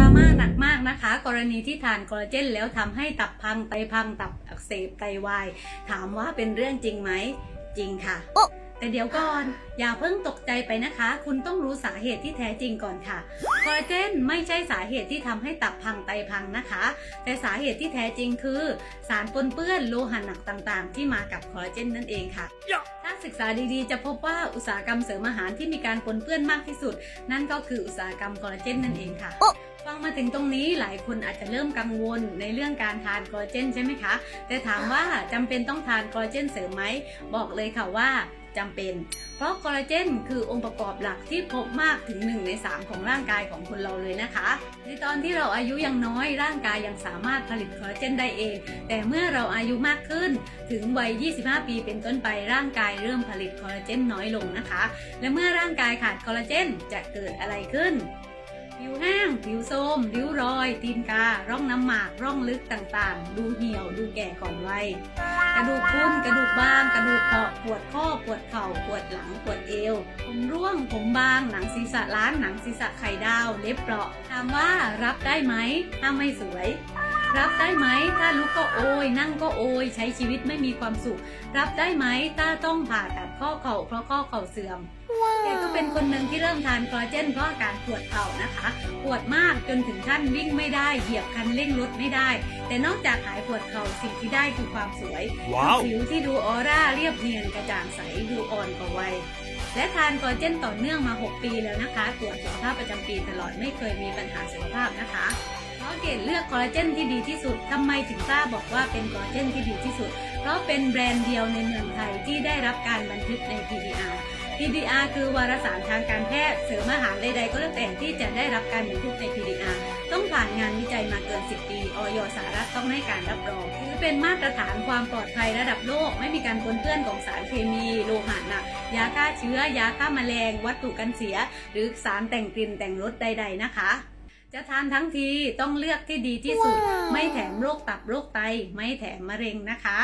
ราม่าหนักมากนะคะ กรณีที่ทานคอลลาเจนแล้วทำให้ตับพังไตพังตับอักเสบไตวาย ถามว่าเป็นเรื่องจริงไหม จริงค่ะ แต่เดี๋ยวก่อน อย่าเพิ่งตกใจไปนะคะ คุณต้องรู้สาเหตุที่แท้จริงก่อนค่ะ คอลลาเจนไม่ใช่สาเหตุที่ทำให้ตับพังไตพังนะคะ แต่สาเหตุที่แท้จริงคือ สารปนเปื้อนโลหะหนักต่างๆ ที่มากับคอลลาเจนนั่นเองค่ะถ้า ศึกษาดีๆ จะพบว่าอุตสาหกรรมเสริมอาหารที่มีการปนเปื้อนมากที่สุด นั่นก็คืออุตสาหกรรมคอลลาเจนนั่นเองค่ะฟังมาถึงตรงนี้หลายคนอาจจะเริ่มกังวลในเรื่องการทานคอลลาเจนใช่ไหมคะ แต่ถามว่าจำเป็นต้องทานคอลลาเจนเสริมไหมบอกเลยค่ะว่า จำเป็น เพราะคอลลาเจนคือองค์ประกอบหลักที่พบมากถึง 1 ใน 3 ของร่างกายของคนเราเลยนะคะ ในตอนที่เราอายุยังน้อยร่างกายยังสามารถผลิตคอลลาเจนได้เอง แต่เมื่อเราอายุมากขึ้นถึงวัย 25 ปีเป็นต้นไปร่างกายเริ่มผลิตคอลลาเจนน้อยลงนะคะ และเมื่อร่างกายขาดคอลลาเจนจะเกิดอะไรขึ้น ผิวแห้ง ผิวโทมริ้วรอย ตีนการ่องน้ำหมาก ร่องลึกต่างๆ ดูเหี่ยว ดูแก่ก่อนวัย กระดูกพุ่นกระดูกบาง กระดูกเปาะปวดข้อ ปวดเข่า ปวดหลัง ปวดเอว ผมร่วง ผมบาง หนังศีรษะล้าน หนังศีรษะไข่ดาว เล็บเปราะ ถามว่ารับได้ไหม ถ้าไม่สวย รับได้ไหมถ้าลุกก็โอยนั่งก็โอยใช้ชีวิตไม่มีความสุข รับได้ไหมถ้าต้องผ่าตัดข้อเข่าเพราะข้อเข่าเสื่อมแกก็เป็นคนหนึ่งที่เริ่มทานคอลลาเจนเพราะอาการปวดเข่านะคะปวดมากจนถึงขั้นวิ่งไม่ได้เหยียบคันเร่งรถไม่ได้ แต่นอกจากหายปวดเข่าสิ่งที่ได้คือความสวยว้าวผิวที่ดูออร่าเรียบเนียนกระจ่างใสดูอ่อนกว่าวัยและทานคอลลาเจนต่อเนื่องมา 6 ปีแล้วนะคะ ตรวจสุขภาพประจำปีตลอดไม่เคยมีปัญหาสุขภาพนะคะ เพราะเกดเลือกคอลลาเจนที่ดีที่สุดทำไมถึงกล้าบอกว่าเป็นคอลลาเจนที่ดีที่สุด เพราะเป็นแบรนด์เดียวในเมืองไทยที่ได้รับการบันทึกใน PDR PDR คือวารสารทางการแพทย์เสริมอาหารใดๆก็แล้วแต่ที่จะได้รับการบันทึกใน PDR ต้องผ่านงานวิจัยมาเกิน 10 ปี ออยสหรัฐต้องให้การรับรองถือเป็นมาตรฐานความปลอดภัยระดับโลก ไม่มีการปนเปื้อนของสารเคมี โลหะหนัก ยาฆ่าเชื้อ ยาฆ่าแมลง วัตถุกันเสีย หรือสารแต่งกลิ่นแต่งรสใด ๆ นะคะ จะทานทั้งทีต้องเลือกที่ดีที่สุด ไม่แถมโรคตับโรคไต ไม่แถมมะเร็งนะคะ